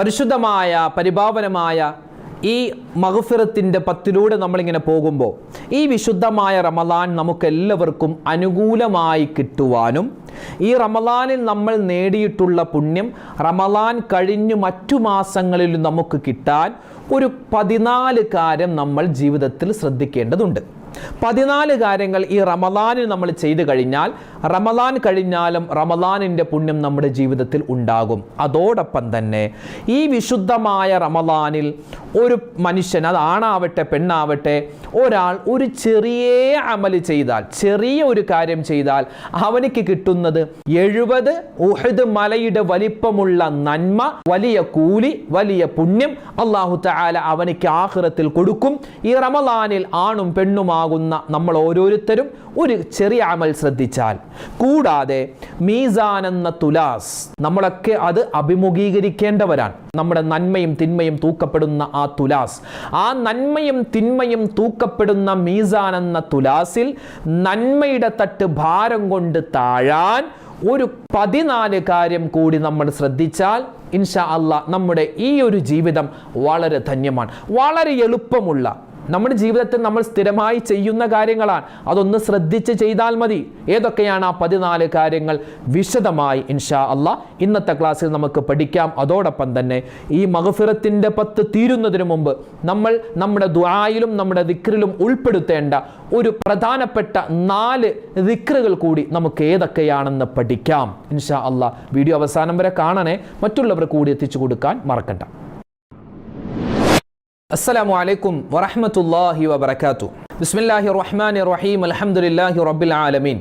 പരിശുദ്ധമായ പരിഭാവനമായ ഈ മഹഫിറത്തിന്റെ പത്തിലൂടെ നമ്മളിങ്ങനെ പോകുമ്പോൾ ഈ വിശുദ്ധമായ റമദാൻ നമുക്കെല്ലാവർക്കും അനുകൂലമായി കിട്ടുവാനും ഈ റമദാനിൽ നമ്മൾ നേടിയിട്ടുള്ള പുണ്യം റമദാൻ കഴിഞ്ഞു മറ്റു മാസങ്ങളിൽ നമുക്ക് കിട്ടാൻ ഒരു പതിനാല് കാര്യം നമ്മൾ ജീവിതത്തിൽ ശ്രദ്ധിക്കേണ്ടതുണ്ട്. പതിനാല് കാര്യങ്ങൾ ഈ റമദാനിൽ നമ്മൾ ചെയ്തു കഴിഞ്ഞാൽ റമദാൻ കഴിഞ്ഞാലും റമദാനിന്റെ പുണ്യം നമ്മുടെ ജീവിതത്തിൽ ഉണ്ടാകും. അതോടൊപ്പം തന്നെ ഈ വിശുദ്ധമായ റമദാനിൽ ഒരു മനുഷ്യൻ അത് ആണാവട്ടെ പെണ്ണാവട്ടെ ഒരാൾ ഒരു ചെറിയ അമൽ ചെയ്താൽ ചെറിയ ഒരു കാര്യം ചെയ്താൽ അവനിക്ക് കിട്ടുന്നത് എഴുപത് ഉഹദ് മലയുടെ വലിപ്പമുള്ള നന്മ വലിയ കൂലി വലിയ പുണ്യം അള്ളാഹു താല അവനിക്ക് ആഹ്റത്തിൽ കൊടുക്കും. ഈ റമദാനിൽ ആണും പെണ്ണുമാകുന്ന നമ്മൾ ഓരോരുത്തരും ഒരു ചെറിയ അമൽ ശ്രദ്ധിച്ചാൽ. കൂടാതെ മീസാൻ എന്ന തുലാസ് നമ്മളൊക്കെ അത് അഭിമുഖീകരിക്കേണ്ടവരാണ്. നമ്മുടെ നന്മയും തിന്മയും തൂക്കപ്പെടുന്ന ആ തുലാസ്. ആ നന്മയും തിന്മയും തൂക്കപ്പെടുന്ന മീസാൻ എന്ന തുലാസിൽ നന്മയുടെ തട്ട് ഭാരം കൊണ്ട് താഴാൻ ഒരു പതിനാല് കാര്യം കൂടി നമ്മൾ ശ്രദ്ധിച്ചാൽ ഇൻഷാ അള്ളാ നമ്മുടെ ഈ ഒരു ജീവിതം വളരെ ധന്യമാണ്. വളരെ എളുപ്പമുള്ള നമ്മുടെ ജീവിതത്തിൽ നമ്മൾ സ്ഥിരമായി ചെയ്യുന്ന കാര്യങ്ങളാണ്. അതൊന്ന് ശ്രദ്ധിച്ച് ചെയ്താൽ മതി. ഏതൊക്കെയാണ് ആ പതിനാല് കാര്യങ്ങൾ? വിശദമായി ഇൻഷാ അല്ല ഇന്നത്തെ ക്ലാസ്സിൽ നമുക്ക് പഠിക്കാം. അതോടൊപ്പം തന്നെ ഈ മഹഫിറത്തിന്റെ പത്ത് തീരുന്നതിന് മുമ്പ് നമ്മൾ നമ്മുടെ ദ്വായിലും നമ്മുടെ ദിക്റിലും ഉൾപ്പെടുത്തേണ്ട ഒരു പ്രധാനപ്പെട്ട നാല് ദിക്റുകൾ കൂടി നമുക്ക് ഏതൊക്കെയാണെന്ന് പഠിക്കാം. ഇൻഷാ അല്ല വീഡിയോ അവസാനം വരെ കാണണേ. മറ്റുള്ളവർ കൂടി എത്തിച്ചു കൊടുക്കാൻ മറക്കണ്ട. അസ്സലാമു അലൈക്കും വറഹമത്തല്ലാഹി വബർക്കാത്തു ബിസ്മില്ലാഹി റഹ്മാൻ റഹീം അലഹമുല്ലാഹി റബ്ബിൽ ആലമീൻ.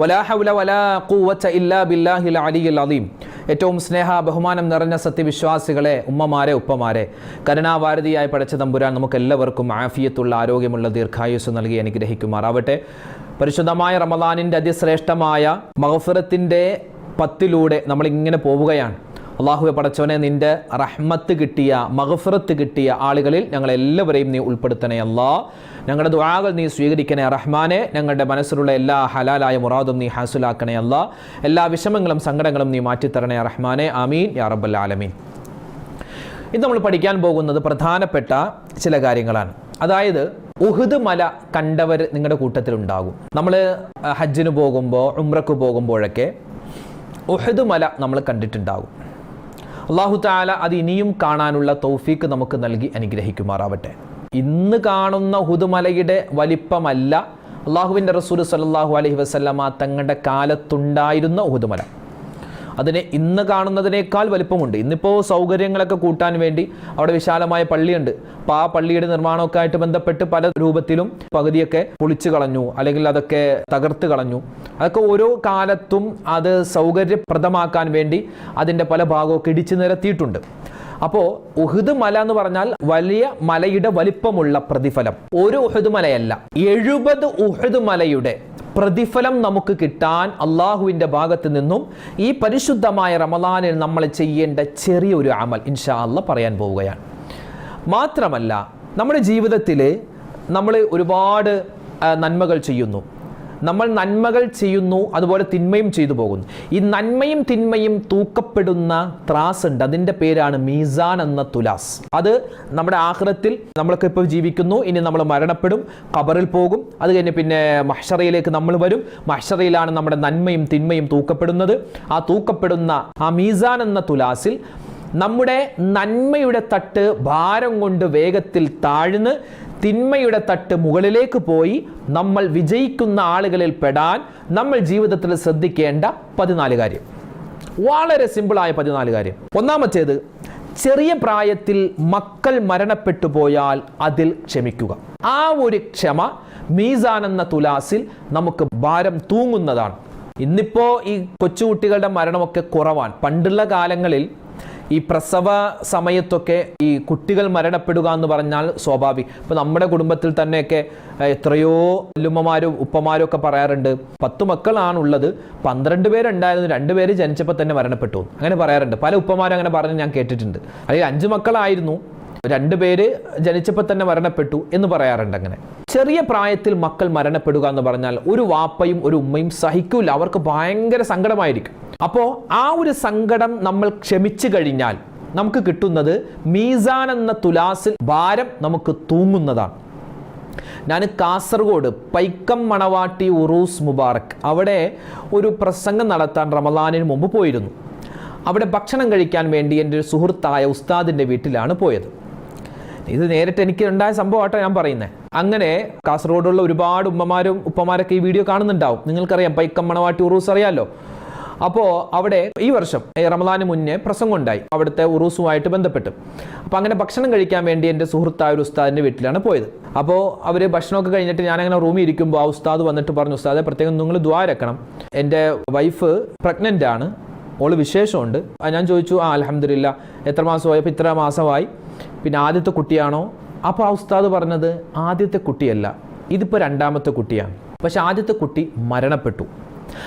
വലാഹുല വലാ കൂവച്ച ഇല്ലാ ബില്ലാഹിൽ അലിയിൽ അലീം ഏറ്റവും സ്നേഹ ബഹുമാനം നിറഞ്ഞ സത്യവിശ്വാസികളെ ഉമ്മമാരെ ഉപ്പമാരെ കരുണാഭാരതിയായി പഠിച്ച തമ്പുരാൻ നമുക്ക് എല്ലാവർക്കും ആഫിയത്തുള്ള ആരോഗ്യമുള്ള ദീർഘായുസ് നൽകി അനുഗ്രഹിക്കുമാറാവട്ടെ. പരിശുദ്ധമായ റമദാനിന്റെ അതിശ്രേഷ്ഠമായ മഹഫുറത്തിന്റെ പത്തിലൂടെ നമ്മളിങ്ങനെ പോവുകയാണ്. അള്ളാഹുവെ പടച്ചവനെ നിന്റെ റഹ്മത്ത് കിട്ടിയ മഹഫറത്ത് കിട്ടിയ ആളുകളിൽ ഞങ്ങളെല്ലാവരെയും നീ ഉൾപ്പെടുത്തണേ അല്ലാ. ഞങ്ങളുടെ ദുആകൾ നീ സ്വീകരിക്കണേ റഹ്മാനെ. ഞങ്ങളുടെ മനസ്സിലുള്ള എല്ലാ ഹലാലായ മുറാദും നീ ഹാസുലാക്കണേ അല്ലാ. എല്ലാ വിഷമങ്ങളും സങ്കടങ്ങളും നീ മാറ്റിത്തരണേ റഹ്മാനെ. ആമീൻ. യാ റബ്ബൽ ആലമീൻ. ഇത് നമ്മൾ പഠിക്കാൻ പോകുന്നത് പ്രധാനപ്പെട്ട ചില കാര്യങ്ങളാണ്. അതായത് ഉഹുദ് മല കണ്ടവർ നിങ്ങളുടെ കൂട്ടത്തിലുണ്ടാകും നമ്മൾ ഹജ്ജിന് പോകുമ്പോൾ ഉമ്രക്ക് പോകുമ്പോഴൊക്കെ ഉഹുദ് മല നമ്മൾ കണ്ടിട്ടുണ്ടാകും. അള്ളാഹു താല അത് ഇനിയും കാണാനുള്ള തൗഫീക്ക് നമുക്ക് നൽകി അനുഗ്രഹിക്കുമാറാവട്ടെ. ഇന്ന് കാണുന്ന ഹുദുമലയുടെ വലിപ്പമല്ല അള്ളാഹുവിന്റെ റസൂൽ സല്ലാഹു അലഹി വസ്ലമ തങ്ങളുടെ കാലത്തുണ്ടായിരുന്ന ഉഹുദുമല അതിനെ ഇന്ന് കാണുന്നതിനേക്കാൾ വലിപ്പമുണ്ട്. ഇന്നിപ്പോൾ സൗകര്യങ്ങളൊക്കെ കൂട്ടാൻ വേണ്ടി അവിടെ വിശാലമായ പള്ളിയുണ്ട്. അപ്പോൾ ആ പള്ളിയുടെ നിർമ്മാണമൊക്കെ ആയിട്ട് ബന്ധപ്പെട്ട് പല രൂപത്തിലും പകുതിയൊക്കെ പൊളിച്ചു കളഞ്ഞു അല്ലെങ്കിൽ അതൊക്കെ തകർത്ത് കളഞ്ഞു. അതൊക്കെ ഓരോ കാലത്തും അത് സൗകര്യപ്രദമാക്കാൻ വേണ്ടി അതിന്റെ പല ഭാഗമൊക്കെ ഇടിച്ചു നിരത്തിയിട്ടുണ്ട്. അപ്പോൾ ഉഹുദ് മല എന്ന് പറഞ്ഞാൽ വലിയ മലയുടെ വലിപ്പമുള്ള പ്രതിഫലം. ഒരു ഉഹുദ് മലയല്ല എഴുപത് ഉഹുദ് മലയുടെ പ്രതിഫലം നമുക്ക് കിട്ടാൻ അള്ളാഹുവിന്റെ ഭാഗത്ത് നിന്നും ഈ പരിശുദ്ധമായ റമദാനിൽ നമ്മൾ ചെയ്യേണ്ട ചെറിയൊരു അമൽ ഇൻഷാ പറയാൻ പോവുകയാണ്. മാത്രമല്ല നമ്മുടെ ജീവിതത്തിൽ നമ്മൾ ഒരുപാട് നന്മകൾ ചെയ്യുന്നു. നമ്മൾ നന്മകൾ ചെയ്യുന്നു അതുപോലെ തിന്മയും ചെയ്തു പോകുന്നു. ഈ നന്മയും തിന്മയും തൂക്കപ്പെടുന്ന ത്രാസ് ഉണ്ട്. അതിന്റെ പേരാണ് മീസാൻ എന്ന തുലാസ്. അത് നമ്മുടെ ആഹ്റത്തിൽ നമ്മളൊക്കെ ഇപ്പോൾ ജീവിക്കുന്നു. ഇനി നമ്മൾ മരണപ്പെടും ഖബറിൽ പോകും. അത് കഴിഞ്ഞ് പിന്നെ മഹ്ഷറയിലേക്ക് നമ്മൾ വരും. മഹ്ഷറയിലാണ് നമ്മുടെ നന്മയും തിന്മയും തൂക്കപ്പെടുന്നത്. ആ തൂക്കപ്പെടുന്ന ആ മീസാൻ എന്ന തുലാസിൽ നമ്മുടെ നന്മയുടെ തട്ട് ഭാരം കൊണ്ട് വേഗത്തിൽ താഴ്ന്ന് തിന്മയുടെ തട്ട് മുകളിലേക്ക് പോയി നമ്മൾ വിജയിക്കുന്ന ആളുകളിൽ പെടാൻ നമ്മൾ ജീവിതത്തിൽ ശ്രദ്ധിക്കേണ്ട പതിനാല് കാര്യം. വളരെ സിമ്പിളായ പതിനാല് കാര്യം. ഒന്നാമത്തേത് ചെറിയ പ്രായത്തിൽ മക്കൾ മരണപ്പെട്ടു പോയാൽ അതിൽ ക്ഷമിക്കുക. ആ ഒരു ക്ഷമ മീസാൻ എന്ന തുലാസിൽ നമുക്ക് ഭാരം തൂങ്ങുന്നതാണ്. ഇന്നിപ്പോ ഈ കൊച്ചുകുട്ടികളുടെ മരണമൊക്കെ കുറവാണ്. പണ്ടുള്ള കാലങ്ങളിൽ ഈ പ്രസവ സമയത്തൊക്കെ ഈ കുട്ടികൾ മരണപ്പെടുക എന്ന് പറഞ്ഞാൽ സ്വാഭാവികം. ഇപ്പം നമ്മുടെ കുടുംബത്തിൽ തന്നെയൊക്കെ എത്രയോ വല്ലുമ്മമാരും ഉപ്പമാരും ഒക്കെ പറയാറുണ്ട് പത്ത് മക്കളാണുള്ളത് പന്ത്രണ്ട് പേരുണ്ടായിരുന്നു രണ്ട് പേര് ജനിച്ചപ്പോൾ തന്നെ മരണപ്പെട്ടു അങ്ങനെ പറയാറുണ്ട്. പല ഉപ്പമാരും അങ്ങനെ പറഞ്ഞ് ഞാൻ കേട്ടിട്ടുണ്ട്. അല്ലെങ്കിൽ അഞ്ച് മക്കളായിരുന്നു രണ്ട് പേര് ജനിച്ചപ്പോൾ തന്നെ മരണപ്പെട്ടു എന്ന് പറയാറുണ്ട് അങ്ങനെ. ചെറിയ പ്രായത്തിൽ മക്കൾ മരണപ്പെടുക എന്ന് പറഞ്ഞാൽ ഒരു വാപ്പയും ഒരു ഉമ്മയും സഹിക്കൂല. അവർക്ക് ഭയങ്കര സങ്കടമായിരിക്കും. അപ്പോൾ ആ ഒരു സങ്കടം നമ്മൾ ക്ഷമിച്ചു കഴിഞ്ഞാൽ നമുക്ക് കിട്ടുന്നത് മീസാൻ എന്ന തുലാസിൽ ഭാരം നമുക്ക് തൂങ്ങുന്നതാണ്. ഞാൻ കാസർഗോഡ് പൈക്കം മണവാട്ടി ഉറൂസ് മുബാറക് അവിടെ ഒരു പ്രസംഗം നടത്താൻ റമദാനിന് മുമ്പ് പോയിരുന്നു. അവിടെ ഭക്ഷണം കഴിക്കാൻ വേണ്ടി എന്റെ ഒരു സുഹൃത്തായ ഉസ്താദിന്റെ വീട്ടിലാണ് പോയത്. ഇത് നേരിട്ട് എനിക്ക് ഉണ്ടായ സംഭവമാട്ടോ ഞാൻ പറയുന്നത് അങ്ങനെ കാസർഗോഡുള്ള ഒരുപാട് ഉമ്മമാരും ഉപ്പമാരൊക്കെ ഈ വീഡിയോ കാണുന്നുണ്ടാവും. നിങ്ങൾക്കറിയാം പൈക്കം മണവാട്ടി ഉറൂസ് അറിയാമല്ലോ അപ്പോൾ അവിടെ ഈ വർഷം റമദാന് മുന്നേ പ്രസംഗം ഉണ്ടായി അവിടുത്തെ ഉറൂസുമായിട്ട് ബന്ധപ്പെട്ട്. അപ്പോൾ അങ്ങനെ ഭക്ഷണം കഴിക്കാൻ വേണ്ടി എന്റെ സുഹൃത്തായ ഒരു ഉസ്താദിന്റെ വീട്ടിലാണ് പോയത്. അപ്പോൾ അവർ ഭക്ഷണമൊക്കെ കഴിഞ്ഞിട്ട് ഞാനങ്ങനെ റൂമിൽ ഇരിക്കുമ്പോൾ ആ ഉസ്താദ് വന്നിട്ട് പറഞ്ഞു ഉസ്താദെ പ്രത്യേകം നിങ്ങൾ ദ്വാരക്കണം എന്റെ വൈഫ് പ്രഗ്നന്റ് ആണ്. ഓൾ വിശേഷമുണ്ട്. ഞാൻ ചോദിച്ചു ആ അലഹമില്ല എത്ര മാസമായി? അപ്പോൾ ഇത്ര മാസമായി. പിന്നെ ആദ്യത്തെ കുട്ടിയാണോ? അപ്പോൾ ആ ഉസ്താദ് പറഞ്ഞത് ആദ്യത്തെ കുട്ടിയല്ല. ഇതിപ്പോൾ രണ്ടാമത്തെ കുട്ടിയാണ്. പക്ഷെ ആദ്യത്തെ കുട്ടി മരണപ്പെട്ടു.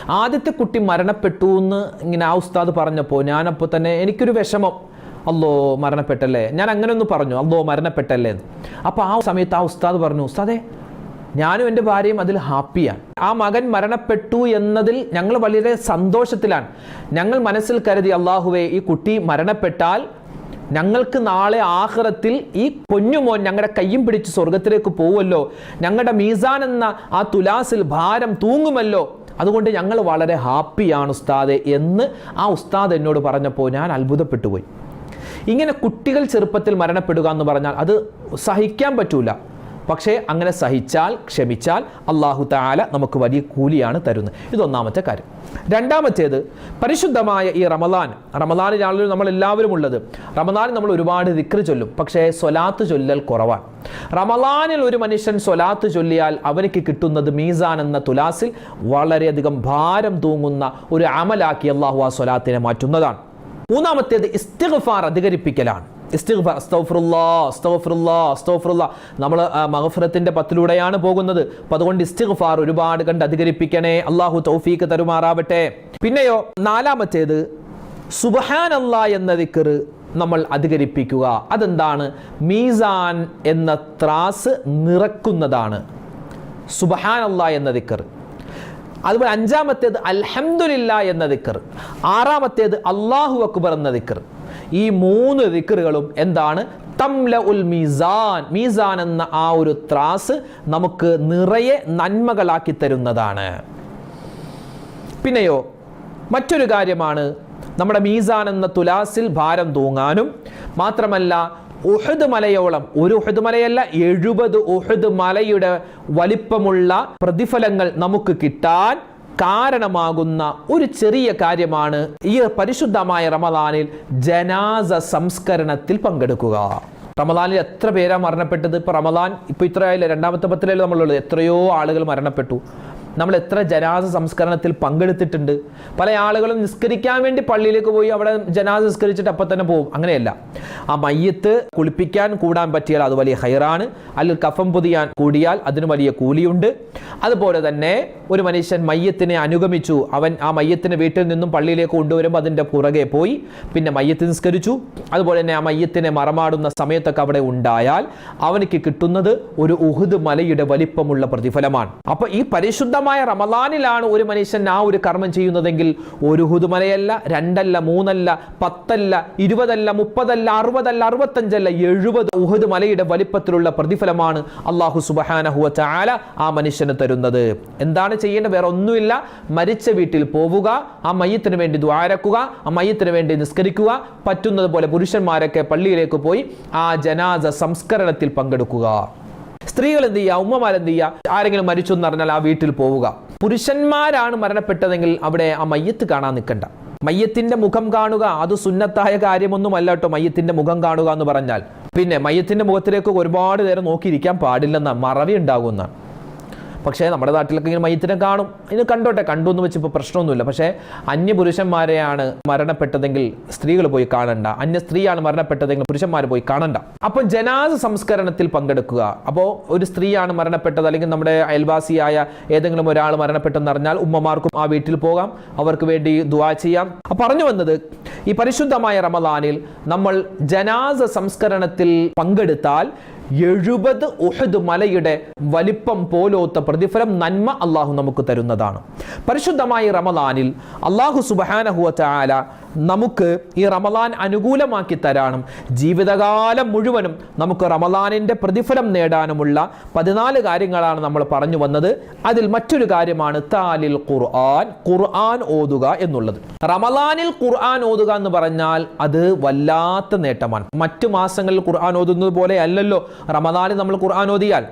ആദ്യത്തെ കുട്ടി മരണപ്പെട്ടു എന്ന് ഇങ്ങനെ ആ ഉസ്താദ് പറഞ്ഞപ്പോൾ ഞാനപ്പോൾ തന്നെ എനിക്കൊരു വിഷമം. അല്ലോ മരണപ്പെട്ടല്ലേ? ഞാൻ അങ്ങനെ ഒന്ന് പറഞ്ഞു. അല്ലോ മരണപ്പെട്ടല്ലേ എന്ന്. അപ്പോൾ ആ സമയത്ത് ആ ഉസ്താദ് പറഞ്ഞു ഉസ്താദേ ഞാനും എന്റെ ഭാര്യയും അതിൽ ഹാപ്പിയാണ്. ആ മകൻ മരണപ്പെട്ടു എന്നതിൽ ഞങ്ങൾ വളരെ സന്തോഷത്തിലാണ്. ഞങ്ങൾ മനസ്സിൽ കരുതി അള്ളാഹുവെ ഈ കുട്ടി മരണപ്പെട്ടാൽ ഞങ്ങൾക്ക് നാളെ ആഹ്റത്തിൽ ഈ കുഞ്ഞുമോൻ ഞങ്ങളുടെ കയ്യും പിടിച്ച് സ്വർഗത്തിലേക്ക് പോവുമല്ലോ. ഞങ്ങളുടെ മീസാൻ എന്ന ആ തുലാസിൽ ഭാരം തൂങ്ങുമല്ലോ. അതുകൊണ്ട് ഞങ്ങൾ വളരെ ഹാപ്പിയാണ് ഉസ്താദ് എന്ന് ആ ഉസ്താദ് എന്നോട് പറഞ്ഞപ്പോൾ ഞാൻ അത്ഭുതപ്പെട്ടു പോയി ഇങ്ങനെ കുട്ടികൾ ചെറുപ്പത്തിൽ മരണപ്പെടുക എന്ന് പറഞ്ഞാൽ അത് സഹിക്കാൻ പറ്റൂല. പക്ഷേ അങ്ങനെ സഹിച്ചാൽ ക്ഷമിച്ചാൽ അള്ളാഹു താല നമുക്ക് വലിയ കൂലിയാണ് തരുന്നത്. ഇതൊന്നാമത്തെ കാര്യം. രണ്ടാമത്തേത് പരിശുദ്ധമായ ഈ റമദാൻ. റമദാനിലാണല്ലോ നമ്മൾ എല്ലാവരും ഉള്ളത്. റമദാനിൽ നമ്മൾ ഒരുപാട് ദിക്ർ ചൊല്ലും. പക്ഷേ സ്വലാത്ത് ചൊല്ലൽ കുറവാണ്. റമദാനിൽ ഒരു മനുഷ്യൻ സ്വലാത്ത് ചൊല്ലിയാൽ അവനിക്ക് കിട്ടുന്നത് മീസാൻ എന്ന തുലാസിൽ വളരെയധികം ഭാരം തൂങ്ങുന്ന ഒരു അമലാക്കി അള്ളാഹു ആ സ്വലാത്തിനെ മാറ്റുന്നതാണ്. മൂന്നാമത്തേത് ഇസ്തിഗ്ഫാർ അധികരിപ്പിക്കലാണ്. ഇസ്തിഗ്ഫാർ അസ്തഗ്ഫിറുല്ലാ അസ്തഗ്ഫിറുല്ലാ അസ്തഗ്ഫിറുല്ലാ. നമ്മൾ മഹഫറത്തിന്റെ പത്തിലൂടെയാണ് പോകുന്നത്. അപ്പോൾ അതുകൊണ്ട് ഇസ്തിഗ്ഫാർ ഒരുപാട് കണ്ട് അധികരിപ്പിക്കണേ. അള്ളാഹു തൗഫീക്ക് തരുമാറാവട്ടെ. പിന്നെയോ നാലാമത്തേത് സുബഹാനല്ലാ എന്ന ദിക്ർ നമ്മൾ അധികരിപ്പിക്കുക. അതെന്താണ്? മീസാൻ എന്ന ത്രാസ് നിറക്കുന്നതാണ്. സുബഹാനല്ലാ എന്ന ദിക്ർ അതുപോലെ അഞ്ചാമത്തേത് അൽഹമുല്ല എന്ന ദിക്കർ ആറാമത്തേത് അള്ളാഹു അക്ബർ എന്ന ദിക്കർ ഈ മൂന്ന് ദിക്കറുകളും എന്താണ്? തംല ഉൽ മീസാൻ. മീസാൻ എന്ന ആ ഒരു ത്രാസ് നമുക്ക് നിറയെ നന്മകളാക്കി തരുന്നതാണ്. പിന്നെയോ മറ്റൊരു കാര്യമാണ് നമ്മുടെ മീസാൻ എന്ന തുലാസിൽ ഭാരം തൂങ്ങാനും മാത്രമല്ല ഉഹദ് മലയോളം ഒരു ഉഹദ് മലയല്ല എഴുപത് ഉഹദ് മലയുടെ വലിപ്പമുള്ള പ്രതിഫലങ്ങൾ നമുക്ക് കിട്ടാൻ കാരണമാകുന്ന ഒരു ചെറിയ കാര്യമാണ് ഈ പരിശുദ്ധമായ റമദാനിൽ ജനാസ സംസ്കരണത്തിൽ പങ്കെടുക്കുക. റമദാനിൽ എത്ര പേരാ മരണപ്പെട്ടത്? ഇപ്പൊ റമദാൻ ഇപ്പൊ ഇത്രയായില്ല? രണ്ടാമത്തെ പത്തിലല്ലേ നമ്മളുള്ളത് എത്രയോ ആളുകൾ മരണപ്പെട്ടു. നമ്മൾ എത്ര ജനാസ സംസ്കരണത്തിൽ പങ്കെടുത്തിട്ടുണ്ട്. പല ആളുകളും നിസ്കരിക്കാൻ വേണ്ടി പള്ളിയിലേക്ക് പോയി അവിടെ ജനാസ നിസ്കരിച്ചിട്ട് അപ്പം തന്നെ പോകും. അങ്ങനെയല്ല. ആ മയ്യത്ത് കുളിപ്പിക്കാൻ കൂടാൻ പറ്റിയാൽ അത് വലിയ ഹൈറാണ്. അല്ലെങ്കിൽ കഫം പൊതിയാൻ കൂടിയാൽ അതിന് വലിയ കൂലിയുണ്ട്. അതുപോലെ തന്നെ ഒരു മനുഷ്യൻ മയ്യത്തിനെ അനുഗമിച്ചു. അവൻ ആ മയ്യത്തിനെ വീട്ടിൽ നിന്നും പള്ളിയിലേക്ക് കൊണ്ടുവരുമ്പോൾ അതിന്റെ പുറകെ പോയി. പിന്നെ മയ്യത്ത് നിസ്കരിച്ചു. അതുപോലെ തന്നെ ആ മയ്യത്തിനെ മറമാടുന്ന സമയത്തൊക്കെ അവിടെ ഉണ്ടായാൽ അവനക്ക് കിട്ടുന്നത് ഒരു ഉഹുദ് മലയുടെ വലിപ്പമുള്ള പ്രതിഫലമാണ്. അപ്പോൾ ഈ പരിശുദ്ധമായ റമദാനിലാണ് ഒരു മനുഷ്യൻ ആ ഒരു കർമ്മം ചെയ്യുന്നതെങ്കിൽ ഒരു ഹുദുമലയല്ല രണ്ടല്ല മൂന്നല്ല പത്തല്ല ഇരുപതല്ല മുപ്പതല്ല അറുപതല്ല അറുപത്തഞ്ചല്ല എഴുപത് ഉഹുദ് മലയുടെ വലിപ്പത്തിലുള്ള പ്രതിഫലമാണ് അള്ളാഹു സുബഹാനഹുവ ചാല ആ മനുഷ്യന് തരുന്നത്. എന്താണ് ചെയ്യേണ്ടത്? വേറെ ഒന്നുമില്ല. മരിച്ച വീട്ടിൽ പോവുക ആ മയ്യത്തിന് വേണ്ടി ദ്വാരക്കുക ആ മയ്യത്തിന് വേണ്ടി നിസ്കരിക്കുക പറ്റുന്നത് പോലെ പുരുഷന്മാരൊക്കെ പള്ളിയിലേക്ക് പോയി ആ ജനാസ സംസ്കരണത്തിൽ പങ്കെടുക്കുക. സ്ത്രീകൾ എന്ത് ചെയ്യുക? ഉമ്മമാർ എന്ത് ചെയ്യുക? ആരെങ്കിലും മരിച്ചു എന്ന് പറഞ്ഞാൽ ആ വീട്ടിൽ പോവുക. പുരുഷന്മാരാണ് മരണപ്പെട്ടതെങ്കിൽ അവിടെ ആ മയ്യത്ത് കാണാൻ നിൽക്കണ്ട. മയ്യത്തിന്റെ മുഖം കാണുക അത് സുന്നത്തായ കാര്യമൊന്നുമല്ല കേട്ടോ മയ്യത്തിന്റെ മുഖം കാണുക എന്ന് പറഞ്ഞാൽ. പിന്നെ മയ്യത്തിന്റെ മുഖത്തിലേക്ക് ഒരുപാട് നേരം നോക്കിയിരിക്കാൻ പാടില്ലെന്ന മറവി ഉണ്ടാകുമെന്നാണ്. പക്ഷേ നമ്മുടെ നാട്ടിലൊക്കെ ഇങ്ങനെ മയത്തിനെ കാണും. ഇത് കണ്ടോട്ടെ കണ്ടു എന്ന് വെച്ച് ഇപ്പോൾ പ്രശ്നമൊന്നുമില്ല. പക്ഷേ അന്യ പുരുഷന്മാരെയാണ് മരണപ്പെട്ടതെങ്കിൽ സ്ത്രീകൾ പോയി കാണണ്ട. അന്യ സ്ത്രീയാണ് മരണപ്പെട്ടതെങ്കിൽ പുരുഷന്മാർ പോയി കാണണ്ട. അപ്പോൾ ജനാസ സംസ്കരണത്തിൽ പങ്കെടുക്കുക. അപ്പോൾ ഒരു സ്ത്രീയാണ് മരണപ്പെട്ടത് അല്ലെങ്കിൽ നമ്മുടെ അയൽവാസിയായ ഏതെങ്കിലും ഒരാൾ മരണപ്പെട്ടെന്ന് അറിഞ്ഞാൽ ഉമ്മമാർക്കും ആ വീട്ടിൽ പോകാം. അവർക്ക് വേണ്ടി ദുവാ ചെയ്യാം. അപ്പൊ പറഞ്ഞു വന്നത് ഈ പരിശുദ്ധമായ റമദാനിൽ നമ്മൾ ജനാസ സംസ്കരണത്തിൽ പങ്കെടുത്താൽ എഴുപത് ഉഹദ് മലയുടെ വലിപ്പം പോലോത്ത പ്രതിഫലം നന്മ അള്ളാഹു നമുക്ക് തരുന്നതാണ്. പരിശുദ്ധമായ റമദാനിൽ അള്ളാഹു സുബഹാനഹുവ ചാല നമുക്ക് ഈ റമദാൻ അനുകൂലമാക്കി തരാനും ജീവിതകാലം മുഴുവനും നമുക്ക് റമദാനിന്റെ പ്രതിഫലം നേടാനുമുള്ള പതിനാല് കാര്യങ്ങളാണ് നമ്മൾ പറഞ്ഞു വന്നത്. അതിൽ മറ്റൊരു കാര്യമാണ് താലിൽ ഖുർആൻ ഖുർആൻ ഓതുക എന്നുള്ളത്. റമദാനിൽ ഖുർആൻ ഓതുക എന്ന് പറഞ്ഞാൽ അത് വല്ലാത്ത നേട്ടമാണ്. മറ്റു മാസങ്ങളിൽ ഖുർആൻ ഓതുന്നത് പോലെ അല്ലല്ലോ. റമദാനിൽ നമ്മൾ ഖുർആൻ ഓതിയാൽ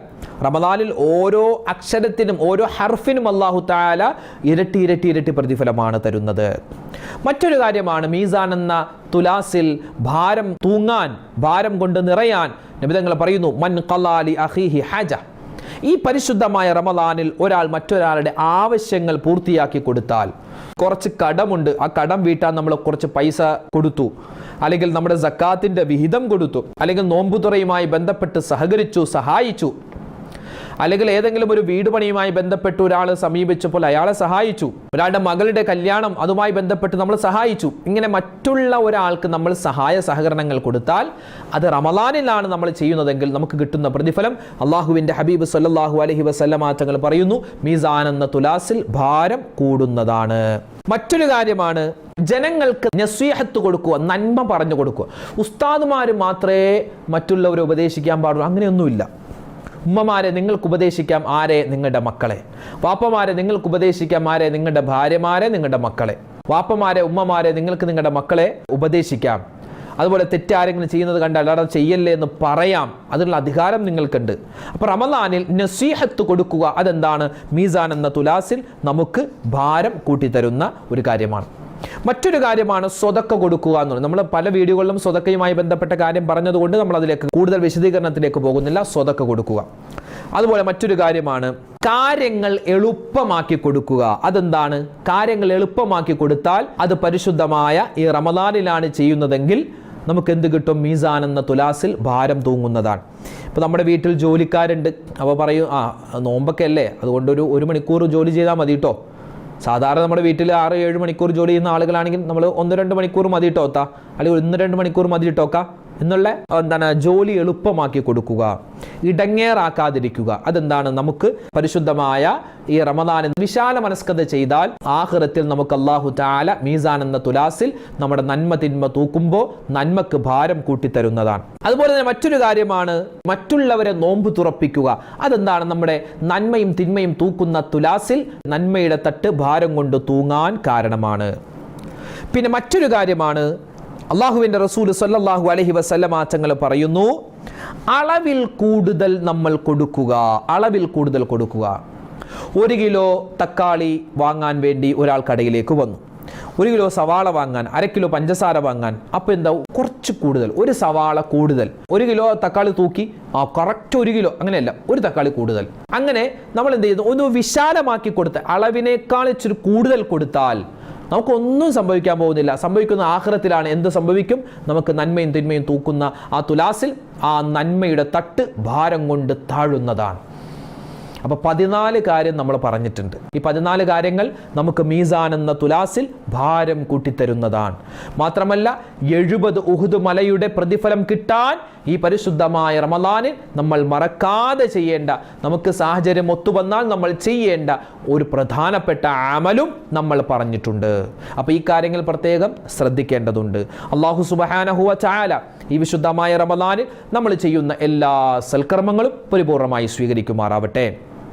റമദാനിൽ ഓരോ അക്ഷരത്തിനും ഓരോ ഹർഫിനും അള്ളാഹു താല ഇരട്ടി ഇരട്ടി ഇരട്ടി പ്രതിഫലമാണ് തരുന്നത്. മറ്റൊരു കാര്യമാണ് മീസാൻ എന്ന തുലാസിൽ ഭാരം തൂങ്ങാൻ ഭാരം കൊണ്ട് നിറയാൻ നിബിധങ്ങൾ പറയുന്നു മൻ കലാലി അഹിഹി ഹാജ. ഈ പരിശുദ്ധമായ റമദാനിൽ ഒരാൾ മറ്റൊരാളുടെ ആവശ്യങ്ങൾ പൂർത്തിയാക്കി കൊടുത്താൽ കുറച്ച് കടമുണ്ട്. ആ കടം വീട്ടാൻ നമ്മൾ കുറച്ച് പൈസ കൊടുത്തു. അല്ലെങ്കിൽ നമ്മുടെ സക്കാത്തിന്റെ വിഹിതം കൊടുത്തു. അല്ലെങ്കിൽ നോമ്പുതുറയുമായി ബന്ധപ്പെട്ട് സഹകരിച്ചു സഹായിച്ചു. അല്ലെങ്കിൽ ഏതെങ്കിലും ഒരു വീട് പണിയുമായി ബന്ധപ്പെട്ട് ഒരാൾ സമീപിച്ചപ്പോൾ അയാളെ സഹായിച്ചു. ഒരാളുടെ മകളുടെ കല്യാണം അതുമായി ബന്ധപ്പെട്ട് നമ്മൾ സഹായിച്ചു. ഇങ്ങനെ മറ്റുള്ള ഒരാൾക്ക് നമ്മൾ സഹായ സഹകരണങ്ങൾ കൊടുത്താൽ അത് റമദാനിലാണ് നമ്മൾ ചെയ്യുന്നതെങ്കിൽ നമുക്ക് കിട്ടുന്ന പ്രതിഫലം അള്ളാഹുവിന്റെ ഹബീബ് സല്ലാഹു അലഹി വസല്ലമാറ്റങ്ങൾ പറയുന്നു മീസാൻ എന്ന തുലാസിൽ ഭാരം കൂടുന്നതാണ്. മറ്റൊരു കാര്യമാണ് ജനങ്ങൾക്ക് നസീഹത്ത് കൊടുക്കുക നന്മ പറഞ്ഞു കൊടുക്കുക. ഉസ്താദുമാർ മാത്രമേ മറ്റുള്ളവരെ ഉപദേശിക്കാൻ പാടുള്ളൂ. അങ്ങനെയൊന്നുമില്ല. ഉമ്മമാരെ നിങ്ങൾക്ക് ഉപദേശിക്കാം ആരെ? നിങ്ങളുടെ മക്കളെ. വാപ്പമാരെ നിങ്ങൾക്ക് ഉപദേശിക്കാം ആരെ? നിങ്ങളുടെ ഭാര്യമാരെ നിങ്ങളുടെ മക്കളെ. വാപ്പമാരെ ഉമ്മമാരെ നിങ്ങൾക്ക് നിങ്ങളുടെ മക്കളെ ഉപദേശിക്കാം. അതുപോലെ തെറ്റാരെങ്കിലും ചെയ്യുന്നത് കണ്ടാൽ അവിടെ ചെയ്യല്ലേ എന്ന് പറയാം. അതിനുള്ള അധികാരം നിങ്ങൾക്കുണ്ട്. അപ്പോൾ റമദാനിൽ നസീഹത്ത് കൊടുക്കുക അതെന്താണ്? മീസാൻ എന്ന തുലാസിൽ നമുക്ക് ഭാരം കൂട്ടിത്തരുന്ന ഒരു കാര്യമാണ്. മറ്റൊരു കാര്യമാണ് സ്വതക്ക കൊടുക്കുക എന്നുള്ളത്. നമ്മൾ പല വീഡിയോകളിലും സ്വതക്കയുമായി ബന്ധപ്പെട്ട കാര്യം പറഞ്ഞതുകൊണ്ട് നമ്മൾ അതിലേക്ക് കൂടുതൽ വിശദീകരണത്തിലേക്ക് പോകുന്നില്ല. സ്വതക്ക കൊടുക്കുക. അതുപോലെ മറ്റൊരു കാര്യമാണ് കാര്യങ്ങൾ എളുപ്പമാക്കി കൊടുക്കുക. അതെന്താണ്? കാര്യങ്ങൾ എളുപ്പമാക്കി കൊടുത്താൽ അത് പരിശുദ്ധമായ ഈ റമദാനിലാണ് ചെയ്യുന്നതെങ്കിൽ നമുക്ക് എന്ത് കിട്ടും? മീസാൻ എന്ന തുലാസിൽ ഭാരം തൂങ്ങുന്നതാണ്. ഇപ്പോൾ നമ്മുടെ വീട്ടിൽ ജോലിക്കാരുണ്ട്. അപ്പോൾ പറയും ആ നോമ്പൊക്കെ അല്ലേ? അതുകൊണ്ടൊരു ഒരു മണിക്കൂർ ജോലി ചെയ്താൽ മതി കേട്ടോ സാധാരണ നമ്മുടെ വീട്ടിൽ ആറ് ഏഴ് മണിക്കൂർ ജോലി ചെയ്യുന്ന ആളുകളാണെങ്കിൽ നമ്മൾ ഒന്ന് രണ്ട് മണിക്കൂർ മതി ഇട്ടോക്കാം അല്ലെങ്കിൽ ഒന്ന് രണ്ട് മണിക്കൂർ മതി ഇട്ടോക്ക എന്നുള്ള എന്താണ് ജോലി എളുപ്പമാക്കി കൊടുക്കുക ഇടങ്ങേറാക്കാതിരിക്കുക. അതെന്താണ് നമുക്ക് പരിശുദ്ധമായ ഈ റമദാൻ വിശാല മനസ്കത ചെയ്താൽ ആഹ്റത്തിൽ നമുക്ക് അള്ളാഹു താല മീസാൻ എന്ന തുലാസിൽ നമ്മുടെ നന്മ തിന്മ തൂക്കുമ്പോൾ നന്മക്ക് ഭാരം കൂട്ടിത്തരുന്നതാണ്. അതുപോലെ തന്നെ മറ്റൊരു കാര്യമാണ് മറ്റുള്ളവരെ നോമ്പ് തുറപ്പിക്കുക. അതെന്താണ് നമ്മുടെ നന്മയും തിന്മയും തൂക്കുന്ന തുലാസിൽ നന്മയുടെ തട്ട് ഭാരം കൊണ്ട് തൂങ്ങാൻ കാരണമാണ്. പിന്നെ മറ്റൊരു കാര്യമാണ് അള്ളാഹുവിന്റെ റസൂൽ സല്ലാഹു അലഹി വസല്ലമ തങ്ങൾ പറയുന്നു അളവിൽ കൂടുതൽ നമ്മൾ കൊടുക്കുക അളവിൽ കൂടുതൽ കൊടുക്കുക. ഒരു കിലോ തക്കാളി വാങ്ങാൻ വേണ്ടി ഒരാൾ കടയിലേക്ക് വന്നു. ഒരു കിലോ സവാള വാങ്ങാൻ അര കിലോ പഞ്ചസാര വാങ്ങാൻ അപ്പോൾ എന്താ? കുറച്ച് കൂടുതൽ ഒരു സവാള കൂടുതൽ. ഒരു കിലോ തക്കാളി തൂക്കി ആ കറക്റ്റ് ഒരു കിലോ അങ്ങനെയല്ല ഒരു തക്കാളി കൂടുതൽ. അങ്ങനെ നമ്മൾ എന്ത് ചെയ്യുന്നു? ഒന്ന് വിശാലമാക്കി കൊടുത്ത് അളവിനേക്കാൾ ഇച്ചിരി കൂടുതൽ കൊടുത്താൽ നമുക്കൊന്നും സംഭവിക്കാൻ പോകുന്നില്ല. സംഭവിക്കുന്ന ആഹ്റത്തിലാണ് എന്ത് സംഭവിക്കും? നമുക്ക് നന്മയും തിന്മയും തൂക്കുന്ന ആ തുലാസിൽ ആ നന്മയുടെ തട്ട് ഭാരം കൊണ്ട് താഴുന്നതാണ്. അപ്പോൾ പതിനാല് കാര്യം നമ്മൾ പറഞ്ഞിട്ടുണ്ട്. ഈ പതിനാല് കാര്യങ്ങൾ നമുക്ക് മീസാൻ എന്ന തുലാസിൽ ഭാരം കൂട്ടിത്തരുന്നതാണ്. മാത്രമല്ല എഴുപത് ഉഹുദ് മലയുടെ പ്രതിഫലം കിട്ടാൻ ഈ പരിശുദ്ധമായ റമലാനിൽ നമ്മൾ മറക്കാതെ ചെയ്യേണ്ട നമുക്ക് സാഹചര്യം ഒത്തുവന്നാൽ നമ്മൾ ചെയ്യേണ്ട ഒരു പ്രധാനപ്പെട്ട അമലും നമ്മൾ പറഞ്ഞിട്ടുണ്ട്. അപ്പോൾ ഈ കാര്യങ്ങൾ പ്രത്യേകം ശ്രദ്ധിക്കേണ്ടതുണ്ട്. അള്ളാഹു സുബഹാനഹുവ ചാല ഈ വിശുദ്ധമായ റമലാനിൽ നമ്മൾ ചെയ്യുന്ന എല്ലാ സൽക്കർമ്മങ്ങളും പരിപൂർണമായി സ്വീകരിക്കുമാറാവട്ടെ.